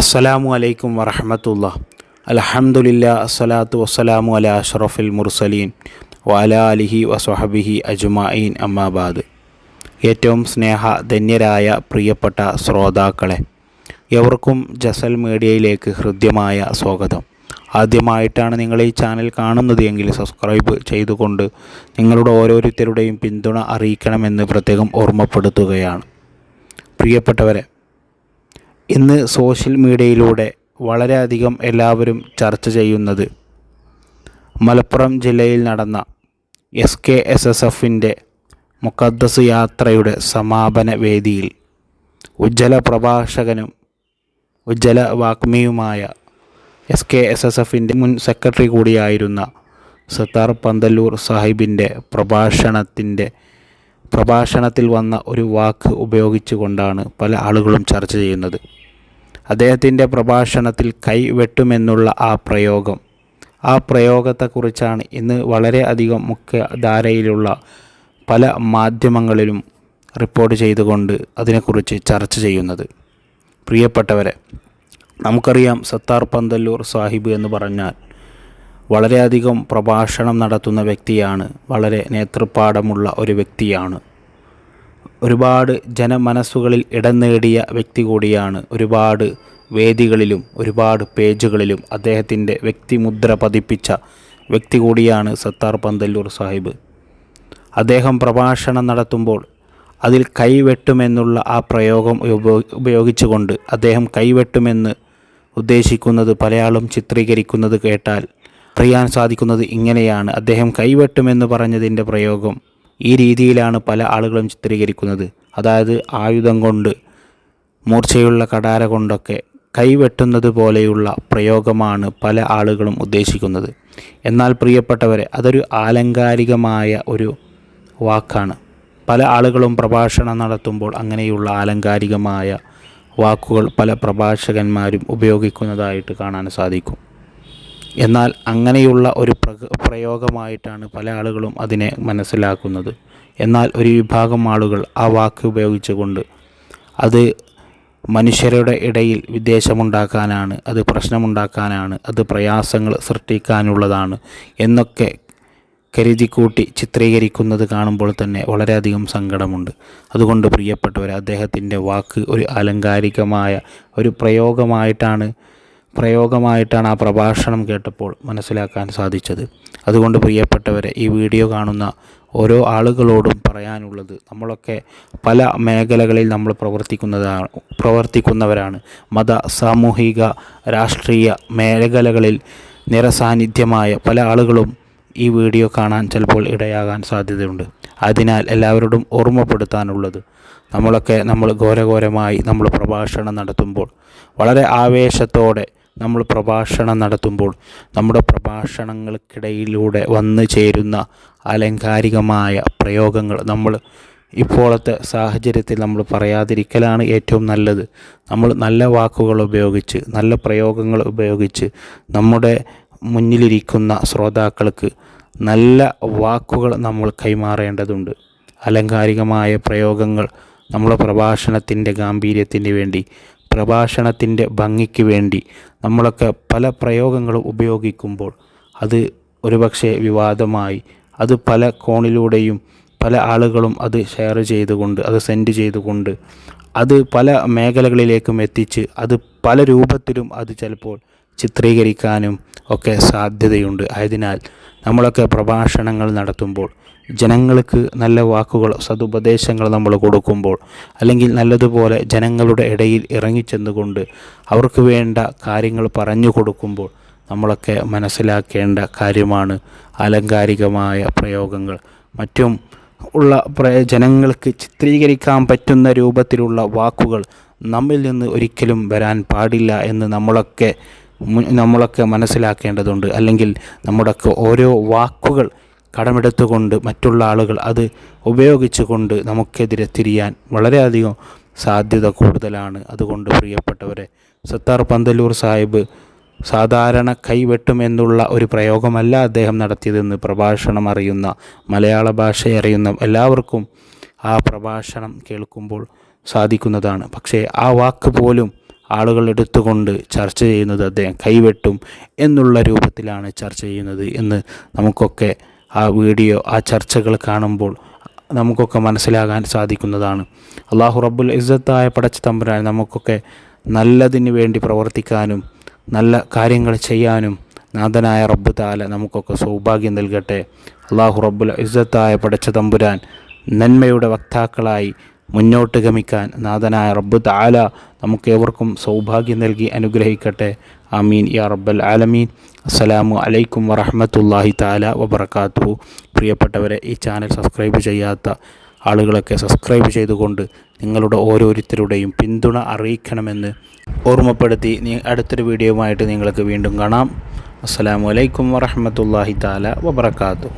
അസ്സലാമു അലൈക്കും വറഹമത്തുള്ള. അലഹമുല്ല അസ്സലാത്തു വസ്സലാമു അല അഷറഫുൽ മുർസലീൻ വല അലിഹി വസ്വഹബിഹി അജുമായിൻ അമ്മാബാദ് ഏറ്റവും സ്നേഹ ധന്യരായ പ്രിയപ്പെട്ട ശ്രോതാക്കളെ എവർക്കും ജസൽ മീഡിയയിലേക്ക് ഹൃദ്യമായ സ്വാഗതം. ആദ്യമായിട്ടാണ് നിങ്ങൾ ഈ ചാനൽ കാണുന്നത് എങ്കിൽ സബ്സ്ക്രൈബ് ചെയ്തുകൊണ്ട് നിങ്ങളുടെ ഓരോരുത്തരുടെയും പിന്തുണ അറിയിക്കണമെന്ന് പ്രത്യേകം ഓർമ്മപ്പെടുത്തുകയാണ്. പ്രിയപ്പെട്ടവരെ ഇന്ന് സോഷ്യൽ മീഡിയയിലൂടെ വളരെയധികം എല്ലാവരും ചർച്ച ചെയ്യുന്നത് മലപ്പുറം ജില്ലയിൽ നടന്ന എസ് കെ എസ് എസ് എഫിന്റെ മുക്കദ്സ് യാത്രയുടെ സമാപന വേദിയിൽ ഉജ്ജ്വല പ്രഭാഷകനും ഉജ്ജ്വല വാഗ്മിയുമായ എസ് കെ എസ് എസ് എഫിന്റെ മുൻ സെക്രട്ടറി കൂടിയായിരുന്ന സത്താർ പന്തല്ലൂർ സാഹിബിന്റെ പ്രഭാഷണത്തിന്റെ പ്രഭാഷണത്തിൽ വന്ന ഒരു വാക്ക് ഉപയോഗിച്ചുകൊണ്ടാണ് പല ആളുകളും ചർച്ച ചെയ്യുന്നത്. അദ്ദേഹത്തിന്റെ പ്രഭാഷണത്തിൽ കൈ വെട്ടുമെന്നുള്ള ആ പ്രയോഗം. ആ പ്രയോഗത്തെക്കുറിച്ചാണ് ഇന്ന് വളരെയധികം മുഖ്യധാരയിലുള്ള പല മാധ്യമങ്ങളിലും റിപ്പോർട്ട് ചെയ്തുകൊണ്ട് അതിനെക്കുറിച്ച് ചർച്ച ചെയ്യുന്നത്. പ്രിയപ്പെട്ടവരെ നമുക്കറിയാം സത്താർ പന്തല്ലൂർ സാഹിബ് എന്ന് പറഞ്ഞാൽ വളരെയധികം പ്രഭാഷണം നടത്തുന്ന വ്യക്തിയാണ് വളരെ നേതൃപാഠമുള്ള ഒരു വ്യക്തിയാണ്. ഒരുപാട് ജനമനസ്സുകളിൽ ഇടം നേടിയ വ്യക്തി കൂടിയാണ്. ഒരുപാട് വേദികളിലും ഒരുപാട് പേജുകളിലും അദ്ദേഹത്തിന്റെ വ്യക്തിമുദ്ര പതിപ്പിച്ച വ്യക്തി കൂടിയാണ് സത്താർ പന്തല്ലൂർ സാഹിബ്. അദ്ദേഹം പ്രഭാഷണം നടത്തുമ്പോൾ അതിൽ കൈവെട്ടുമെന്നുള്ള ആ പ്രയോഗം ഉപയോഗിച്ചുകൊണ്ട് അദ്ദേഹം കൈവെട്ടുമെന്ന് ഉദ്ദേശിക്കുന്നത് പലയാളും ചിത്രീകരിക്കുന്നത് കേട്ടാൽ അറിയാൻ സാധിക്കുന്നത് ഇങ്ങനെയാണ്. അദ്ദേഹം കൈവെട്ടുമെന്ന് പറഞ്ഞതിന്റെ പ്രയോഗം ഈ രീതിയിലാണ് പല ആളുകളും ചിത്രീകരിക്കുന്നത്. അതായത് ആയുധം കൊണ്ട് മൂർച്ചയുള്ള കടാര കൊണ്ടൊക്കെ കൈവെട്ടുന്നത് പോലെയുള്ള പ്രയോഗമാണ് പല ആളുകളും ഉദ്ദേശിക്കുന്നത്. എന്നാൽ പ്രിയപ്പെട്ടവരെ അതൊരു ആലങ്കാരികമായ ഒരു വാക്കാണ്. പല ആളുകളും പ്രഭാഷണം നടത്തുമ്പോൾ അങ്ങനെയുള്ള ആലങ്കാരികമായ വാക്കുകൾ പല പ്രഭാഷകന്മാരും ഉപയോഗിക്കുന്നതായിട്ട് കാണാൻ സാധിക്കും. എന്നാൽ അങ്ങനെയുള്ള ഒരു പ്രയോഗമായിട്ടാണ് പല ആളുകളും അതിനെ മനസ്സിലാക്കുന്നത്. എന്നാൽ ഒരു വിഭാഗം ആളുകൾ ആ വാക്ക് ഉപയോഗിച്ചുകൊണ്ട് അത് മനുഷ്യരുടെ ഇടയിൽ വിദ്വേഷമുണ്ടാക്കാനാണ് അത് പ്രശ്നമുണ്ടാക്കാനാണ് അത് പ്രയാസങ്ങൾ സൃഷ്ടിക്കാനുള്ളതാണ് എന്നൊക്കെ കരുതിക്കൂട്ടി ചിത്രീകരിക്കുന്നത് കാണുമ്പോൾ തന്നെ വളരെയധികം സങ്കടമുണ്ട്. അതുകൊണ്ട് പ്രിയപ്പെട്ടവർ അദ്ദേഹത്തിന്റെ വാക്ക് ഒരു ആലങ്കാരികമായ ഒരു പ്രയോഗമായിട്ടാണ് പ്രയോഗമായിട്ടാണ് ആ പ്രഭാഷണം കേട്ടപ്പോൾ മനസ്സിലാക്കാൻ സാധിച്ചത്. അതുകൊണ്ട് പ്രിയപ്പെട്ടവരെ ഈ വീഡിയോ കാണുന്ന ഓരോ ആളുകളോടും പറയാനുള്ളത് നമ്മളൊക്കെ പല മേഖലകളിൽ നമ്മൾ പ്രവർത്തിക്കുന്നതാണ് പ്രവർത്തിക്കുന്നവരാണ്. മത സാമൂഹിക രാഷ്ട്രീയ മേഖലകളിൽ നിറസാന്നിധ്യമായ പല ആളുകളും ഈ വീഡിയോ കാണാൻ ചിലപ്പോൾ ഇടയാകാൻ സാധ്യതയുണ്ട്. അതിനാൽ എല്ലാവരോടും ഓർമ്മപ്പെടുത്താനുള്ളത് നമ്മളൊക്കെ നമ്മൾ ഘോരഘോരമായി നമ്മൾ പ്രഭാഷണം നടത്തുമ്പോൾ വളരെ ആവേശത്തോടെ നമ്മൾ പ്രഭാഷണം നടത്തുമ്പോൾ നമ്മുടെ പ്രഭാഷണങ്ങൾക്കിടയിലൂടെ വന്നു ചേരുന്ന അലങ്കാരികമായ പ്രയോഗങ്ങൾ നമ്മൾ ഇപ്പോഴത്തെ സാഹചര്യത്തിൽ നമ്മൾ പറയാതിരിക്കലാണ് ഏറ്റവും നല്ലത്. നമ്മൾ നല്ല വാക്കുകൾ ഉപയോഗിച്ച് നല്ല പ്രയോഗങ്ങൾ ഉപയോഗിച്ച് നമ്മുടെ മുന്നിലിരിക്കുന്ന ശ്രോതാക്കൾക്ക് നല്ല വാക്കുകൾ നമ്മൾ കൈമാറേണ്ടതുണ്ട്. അലങ്കാരികമായ പ്രയോഗങ്ങൾ നമ്മുടെ പ്രഭാഷണത്തിന്റെ ഗാംഭീര്യത്തിന് വേണ്ടി പ്രഭാഷണത്തിന്റെ ഭംഗിക്ക് വേണ്ടി നമ്മളൊക്കെ പല പ്രയോഗങ്ങളും ഉപയോഗിക്കുമ്പോൾ അത് ഒരുപക്ഷെ വിവാദമായി. അത് പല കോണിലൂടെയും പല ആളുകളും അത് ഷെയർ ചെയ്തുകൊണ്ട് അത് സെൻഡ് ചെയ്തുകൊണ്ട് അത് പല മേഖലകളിലേക്കും എത്തിച്ച് അത് പല രൂപത്തിലും അത് ചിലപ്പോൾ ചിത്രീകരിക്കാനും ഒക്കെ സാധ്യതയുണ്ട്. ആയതിനാൽ നമ്മളൊക്കെ പ്രഭാഷണങ്ങൾ നടത്തുമ്പോൾ ജനങ്ങൾക്ക് നല്ല വാക്കുകൾ സതുപദേശങ്ങൾ നമ്മൾ കൊടുക്കുമ്പോൾ അല്ലെങ്കിൽ നല്ലതുപോലെ ജനങ്ങളുടെ ഇടയിൽ ഇറങ്ങിച്ചെന്നുകൊണ്ട് അവർക്ക് വേണ്ട കാര്യങ്ങൾ പറഞ്ഞു കൊടുക്കുമ്പോൾ നമ്മളൊക്കെ മനസ്സിലാക്കേണ്ട കാര്യമാണ് അലങ്കാരികമായ പ്രയോഗങ്ങൾ. മറ്റും ഉള്ള ജനങ്ങൾക്ക് ചിത്രീകരിക്കാൻ പറ്റുന്ന രൂപത്തിലുള്ള വാക്കുകൾ നമ്മിൽ നിന്ന് ഒരിക്കലും വരാൻ പാടില്ല എന്ന് നമ്മളൊക്കെ നമ്മളൊക്കെ മനസ്സിലാക്കേണ്ടതുണ്ട്. അല്ലെങ്കിൽ നമ്മുടെയൊക്കെ ഓരോ വാക്കുകൾ കടമെടുത്തുകൊണ്ട് മറ്റുള്ള ആളുകൾ അത് ഉപയോഗിച്ചുകൊണ്ട് നമുക്കെതിരെ തിരിയാൻ വളരെയധികം സാധ്യത കൂടുതലാണ്. അതുകൊണ്ട് പ്രിയപ്പെട്ടവരെ സത്താർ പന്തലൂർ സാഹിബ് സാധാരണ കൈവെട്ടുമെന്നുള്ള ഒരു പ്രയോഗമല്ല അദ്ദേഹം നടത്തിയതെന്ന് പ്രഭാഷണം അറിയുന്ന മലയാള ഭാഷ അറിയുന്ന എല്ലാവർക്കും ആ പ്രഭാഷണം കേൾക്കുമ്പോൾ സാധിക്കുന്നതാണ്. പക്ഷേ ആ വാക്ക് പോലും ആളുകൾ എടുത്തുകൊണ്ട് ചർച്ച ചെയ്യുന്നത് അദ്ദേഹം കൈവെട്ടും എന്നുള്ള രൂപത്തിലാണ് ചർച്ച ചെയ്യുന്നത് എന്ന് നമുക്കൊക്കെ ആ വീഡിയോ ആ ചർച്ചകൾ കാണുമ്പോൾ നമുക്കൊക്കെ മനസ്സിലാകാൻ സാധിക്കുന്നതാണ്. അള്ളാഹു റബ്ബുൽ ഇസ്സത്തായ പടച്ച തമ്പുരാൻ നമുക്കൊക്കെ നല്ലതിന് വേണ്ടി പ്രവർത്തിക്കാനും നല്ല കാര്യങ്ങൾ ചെയ്യാനും നാഥനായ റബ്ബ് താല നമുക്കൊക്കെ സൗഭാഗ്യം നൽകട്ടെ. അള്ളാഹു റബ്ബുൽ ഇസ്സത്തായ പടച്ച തമ്പുരാൻ നന്മയുടെ വക്താക്കളായി മുന്നോട്ട് ഗമിക്കാൻ നാഥനായ റബ്ബ് താല നമുക്കേവർക്കും സൗഭാഗ്യം നൽകി അനുഗ്രഹിക്കട്ടെ. ആമീൻ. യാ റബ്ബൽ ആലമീൻ. അസ്സലാമു അലൈക്കും വറഹമത്തല്ലാഹി താല വബർക്കാത്തു പ്രിയപ്പെട്ടവരെ ഈ ചാനൽ സബ്സ്ക്രൈബ് ചെയ്യാത്ത ആളുകളൊക്കെ സബ്സ്ക്രൈബ് ചെയ്തുകൊണ്ട് നിങ്ങളുടെ ഓരോരുത്തരുടെയും പിന്തുണ അറിയിക്കണമെന്ന് ഓർമ്മപ്പെടുത്തി അടുത്തൊരു വീഡിയോയുമായിട്ട് നിങ്ങൾക്ക് വീണ്ടും കാണാം. അസ്സലാമു അലൈക്കും വറഹമത്തല്ലാഹി താല വബർക്കാത്തു